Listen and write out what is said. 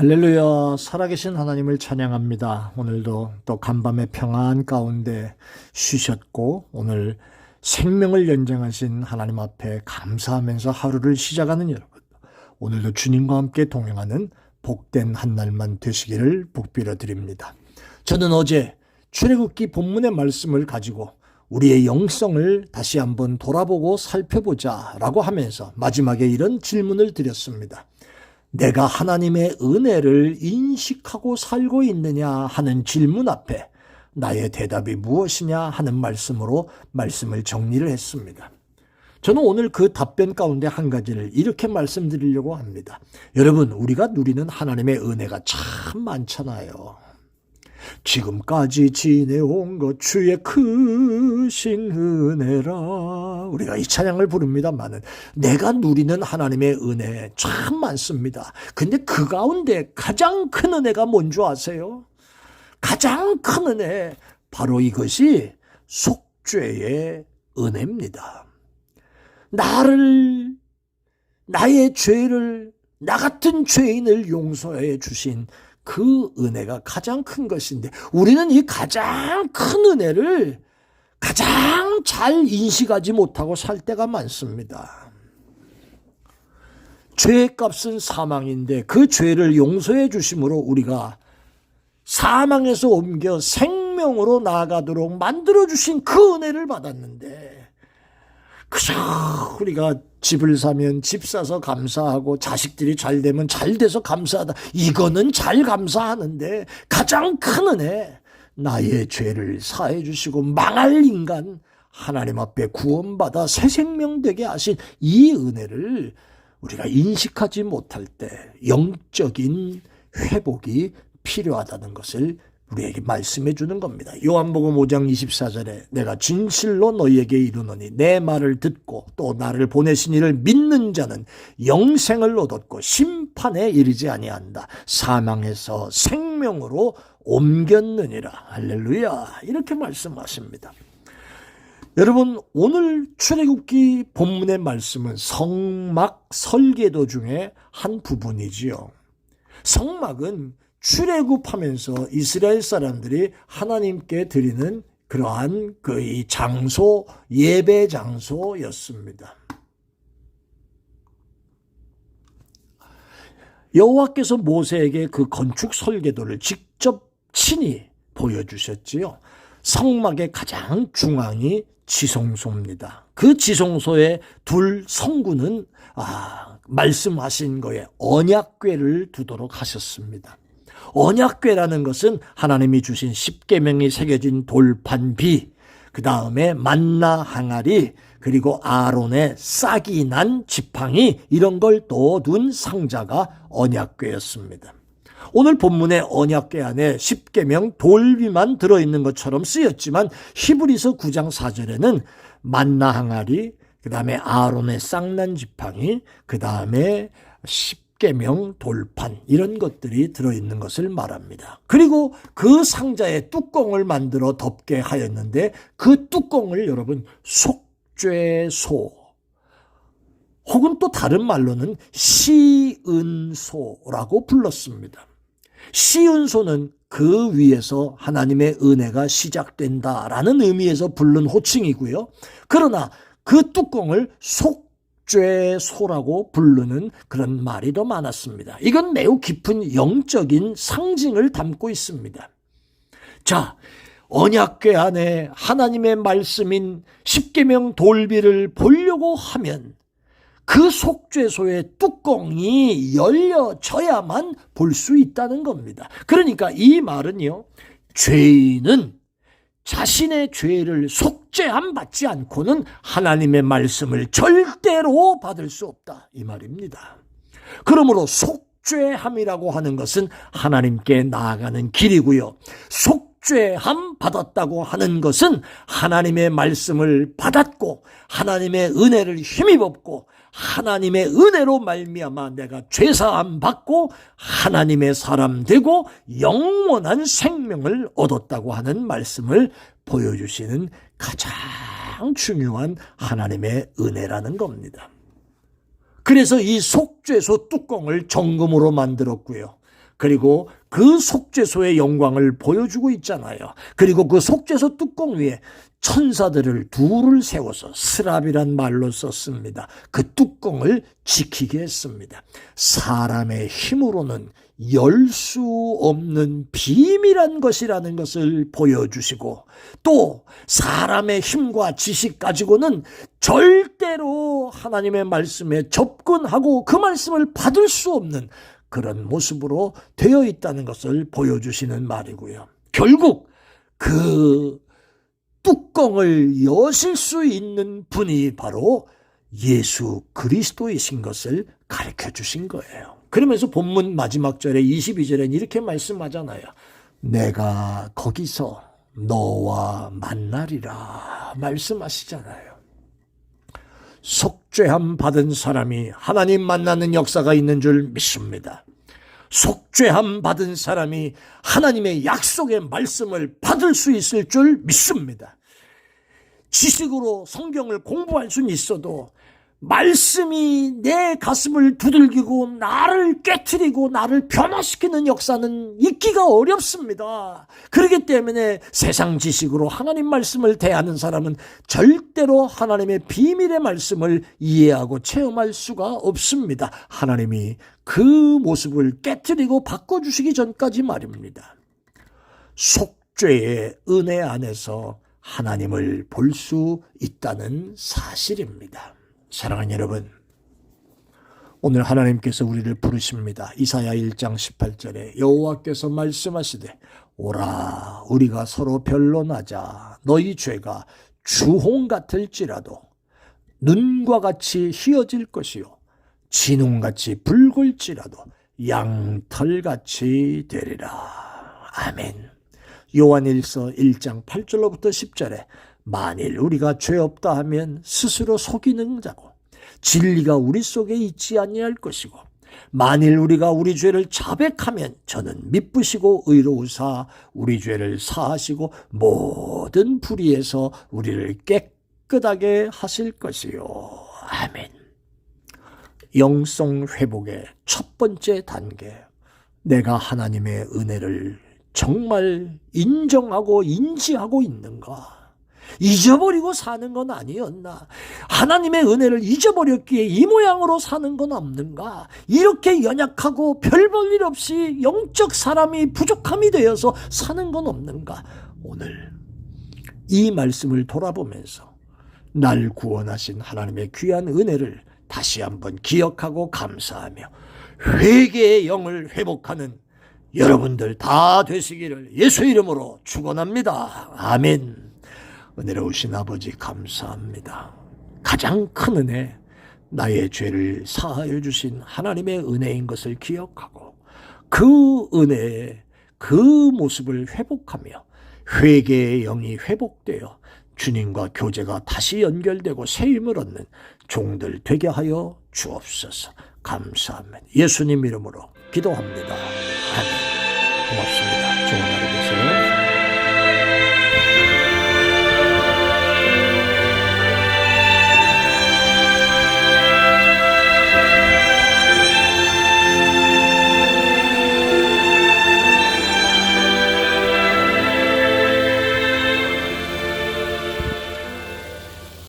할렐루야, 살아계신 하나님을 찬양합니다. 오늘도 또 간밤의 평안 가운데 쉬셨고, 오늘 생명을 연장하신 하나님 앞에 감사하면서 하루를 시작하는 여러분. 오늘도 주님과 함께 동행하는 복된 한 날만 되시기를 복빌어 드립니다. 저는 어제 출애굽기 본문의 말씀을 가지고 우리의 영성을 다시 한번 돌아보고 살펴보자라고 하면서 마지막에 이런 질문을 드렸습니다. 내가 하나님의 은혜를 인식하고 살고 있느냐 하는 질문 앞에 나의 대답이 무엇이냐 하는 말씀으로 말씀을 정리를 했습니다. 저는 오늘 그 답변 가운데 한 가지를 이렇게 말씀드리려고 합니다. 여러분, 우리가 누리는 하나님의 은혜가 참 많잖아요. 지금까지 지내온 것 주의 크신 은혜라 우리가 이 찬양을 부릅니다만은 내가 누리는 하나님의 은혜 참 많습니다. 근데 그 가운데 가장 큰 은혜가 뭔 줄 아세요? 가장 큰 은혜 바로 이것이 속죄의 은혜입니다. 나를 나의 죄를 나 같은 죄인을 용서해 주신 그 은혜가 가장 큰 것인데 우리는 이 가장 큰 은혜를 가장 잘 인식하지 못하고 살 때가 많습니다. 죄의 값은 사망인데 그 죄를 용서해 주심으로 우리가 사망에서 옮겨 생명으로 나아가도록 만들어 주신 그 은혜를 받았는데 그저 우리가 집을 사면 집 사서 감사하고 자식들이 잘 되면 잘 돼서 감사하다. 이거는 잘 감사하는데 가장 큰 은혜 나의 죄를 사해 주시고 망할 인간 하나님 앞에 구원받아 새 생명 되게 하신 이 은혜를 우리가 인식하지 못할 때 영적인 회복이 필요하다는 것을 우리에게 말씀해 주는 겁니다. 요한복음 5장 24절에 내가 진실로 너희에게 이르노니 내 말을 듣고 또 나를 보내신 이를 믿는 자는 영생을 얻었고 심판에 이르지 아니한다. 사망에서 생명으로 옮겼느니라. 할렐루야. 이렇게 말씀하십니다. 여러분 오늘 출애굽기 본문의 말씀은 성막 설계도 중에 한 부분이지요. 성막은 출애굽하면서 이스라엘 사람들이 하나님께 드리는 그러한 그 이 장소 예배 장소였습니다. 여호와께서 모세에게 그 건축 설계도를 직접 친히 보여주셨지요. 성막의 가장 중앙이 지성소입니다. 그 지성소의 둘 성구는 아, 말씀하신 거에 언약궤를 두도록 하셨습니다. 언약궤라는 것은 하나님이 주신 십계명이 새겨진 돌판비, 그 다음에 만나 항아리, 그리고 아론의 싹이 난 지팡이 이런 걸 넣어둔 상자가 언약궤였습니다. 오늘 본문의 언약궤 안에 십계명 돌비만 들어있는 것처럼 쓰였지만 히브리서 9장 4절에는 만나 항아리, 그 다음에 아론의 쌍난 지팡이, 그 다음에 십 계명 돌판 이런 것들이 들어있는 것을 말합니다. 그리고 그 상자에 뚜껑을 만들어 덮게 하였는데 그 뚜껑을 여러분 속죄소 혹은 또 다른 말로는 시은소라고 불렀습니다. 시은소는 그 위에서 하나님의 은혜가 시작된다라는 의미에서 부른 호칭이고요. 그러나 그 뚜껑을 속 죄소라고 부르는 그런 말이 더 많았습니다. 이건 매우 깊은 영적인 상징을 담고 있습니다. 자, 언약궤 안에 하나님의 말씀인 십계명 돌비를 보려고 하면 그 속죄소의 뚜껑이 열려져야만 볼 수 있다는 겁니다. 그러니까 이 말은요, 죄인은 자신의 죄를 속죄함 받지 않고는 하나님의 말씀을 절대로 받을 수 없다. 이 말입니다. 그러므로 속죄함이라고 하는 것은 하나님께 나아가는 길이고요. 속 죄함 받았다고 하는 것은 하나님의 말씀을 받았고 하나님의 은혜를 힘입었고 하나님의 은혜로 말미암아 내가 죄사함 받고 하나님의 사람 되고 영원한 생명을 얻었다고 하는 말씀을 보여주시는 가장 중요한 하나님의 은혜라는 겁니다. 그래서 이 속죄소 뚜껑을 정금으로 만들었고요. 그리고 그 속죄소의 영광을 보여주고 있잖아요. 그리고 그 속죄소 뚜껑 위에 천사들을 둘을 세워서 스랍이란 말로 썼습니다. 그 뚜껑을 지키게 했습니다. 사람의 힘으로는 열 수 없는 비밀한 것이라는 것을 보여주시고 또 사람의 힘과 지식 가지고는 절대로 하나님의 말씀에 접근하고 그 말씀을 받을 수 없는 그런 모습으로 되어 있다는 것을 보여주시는 말이고요. 결국 그 뚜껑을 여실 수 있는 분이 바로 예수 그리스도이신 것을 가르쳐 주신 거예요. 그러면서 본문 마지막 절에 22절엔 이렇게 말씀하잖아요. 내가 거기서 너와 만나리라 말씀하시잖아요. 속죄함 받은 사람이 하나님 만나는 역사가 있는 줄 믿습니다. 속죄함 받은 사람이 하나님의 약속의 말씀을 받을 수 있을 줄 믿습니다. 지식으로 성경을 공부할 수는 있어도 말씀이 내 가슴을 두들기고 나를 깨뜨리고 나를 변화시키는 역사는 있기가 어렵습니다. 그렇기 때문에 세상 지식으로 하나님 말씀을 대하는 사람은 절대로 하나님의 비밀의 말씀을 이해하고 체험할 수가 없습니다. 하나님이 그 모습을 깨뜨리고 바꿔주시기 전까지 말입니다. 속죄의 은혜 안에서 하나님을 볼 수 있다는 사실입니다. 사랑하는 여러분, 오늘 하나님께서 우리를 부르십니다. 이사야 1장 18절에 여호와께서 말씀하시되 오라 우리가 서로 변론하자 너희 죄가 주홍 같을지라도 눈과 같이 희어질 것이요 진홍같이 붉을지라도 양털같이 되리라. 아멘. 요한일서 1장 8절로부터 10절에 만일 우리가 죄 없다 하면 스스로 속이는 자고 진리가 우리 속에 있지 아니할 것이고 만일 우리가 우리 죄를 자백하면 저는 미쁘시고 의로우사 우리 죄를 사하시고 모든 불의에서 우리를 깨끗하게 하실 것이요 아멘. 영성 회복의 첫 번째 단계 내가 하나님의 은혜를 정말 인정하고 인지하고 있는가? 잊어버리고 사는 건 아니었나? 하나님의 은혜를 잊어버렸기에 이 모양으로 사는 건 없는가? 이렇게 연약하고 별 볼 일 없이 영적 사람이 부족함이 되어서 사는 건 없는가? 오늘 이 말씀을 돌아보면서 날 구원하신 하나님의 귀한 은혜를 다시 한번 기억하고 감사하며 회개의 영을 회복하는 여러분들 다 되시기를 예수 이름으로 축원합니다. 아멘. 은혜로우신 아버지 감사합니다. 가장 큰 은혜 나의 죄를 사하여 주신 하나님의 은혜인 것을 기억하고 그 은혜의 그 모습을 회복하며 회개의 영이 회복되어 주님과 교제가 다시 연결되고 새 힘을 얻는 종들 되게 하여 주옵소서. 감사합니다. 예수님 이름으로 기도합니다. 아멘. 고맙습니다. 좋은 하루 되세요.